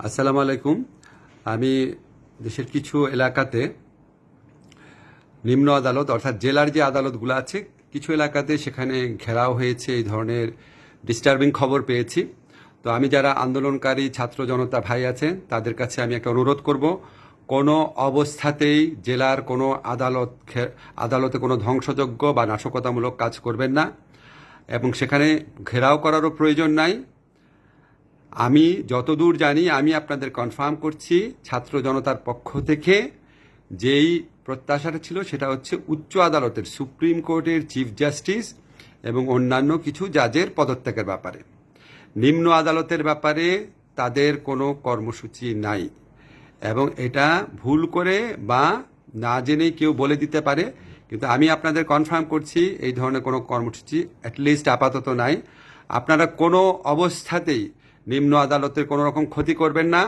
আসসালামু আলাইকুম। আমি দেশের কিছু এলাকাতে নিম্ন আদালত অর্থাৎ জেলার যে আদালতগুলো আছে, কিছু এলাকাতে সেখানে ঘেরাও হয়েছে, এই ধরনের ডিস্টার্বিং খবর পেয়েছি। তো আমি যারা আন্দোলনকারী ছাত্র জনতা ভাই আছেন, তাদের কাছে আমি একটা অনুরোধ করব, কোনো অবস্থাতেই জেলার কোনো আদালত আদালতে কোনো ধ্বংসযজ্ঞ বা নাশকতামূলক কাজ করবেন না এবং সেখানে ঘেরাও করারও প্রয়োজন নাই। আমি যতদূর জানি, আমি আপনাদের কনফার্ম করছি, ছাত্র জনতার পক্ষ থেকে যেই প্রত্যাশাটা ছিল সেটা হচ্ছে উচ্চ আদালতের সুপ্রিম কোর্টের চিফ জাস্টিস এবং অন্যান্য কিছু জাজের পদত্যাগের ব্যাপারে। নিম্ন আদালতের ব্যাপারে তাদের কোনো কর্মসূচি নাই এবং এটা ভুল করে বা না জেনেই কেউ বলে দিতে পারে, কিন্তু আমি আপনাদের কনফার্ম করছি, এই ধরনের কোনো কর্মসূচি অ্যাটলিস্ট আপাতত নাই। আপনারা কোনো অবস্থাতেই নিম্ন আদালতের কোনো রকম ক্ষতি করবেন না।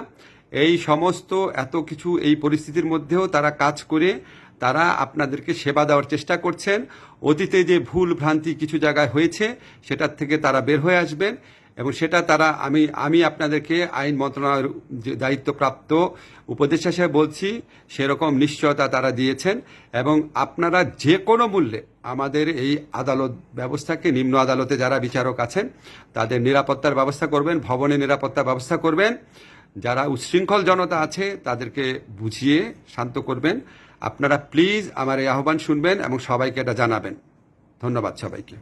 এই সমস্ত এত কিছু এই পরিস্থিতির মধ্যেও তারা কাজ করে, তারা আপনাদেরকে সেবা দেওয়ার চেষ্টা করছেন। অতীতে যে ভুল ভ্রান্তি কিছু জায়গায় হয়েছে, সেটার থেকে তারা বের হয়ে আসবেন। এবং সেটা তারা, আমি আমি আপনাদেরকে আইন মন্ত্রণালয়ের দায়িত্বপ্রাপ্ত উপদেষ্টা হিসেবে বলছি, সেরকম নিশ্চয়তা তারা দিয়েছেন এবং আপনারা যে কোনো মূল্যে আমাদের এই আদালত ব্যবস্থাকে, নিম্ন আদালতে যারা বিচারক আছেন, তাদের নিরাপত্তার ব্যবস্থা করবেন ভবনে নিরাপত্তার ব্যবস্থা করবেন, যারা উচ্ছৃঙ্খল জনতা আছে, তাদেরকে বুঝিয়ে শান্ত করবেন। আপনারা প্লিজ আমার এই আহ্বান শুনবেন এবং সবাইকে এটা জানাবেন। ধন্যবাদ সবাইকে।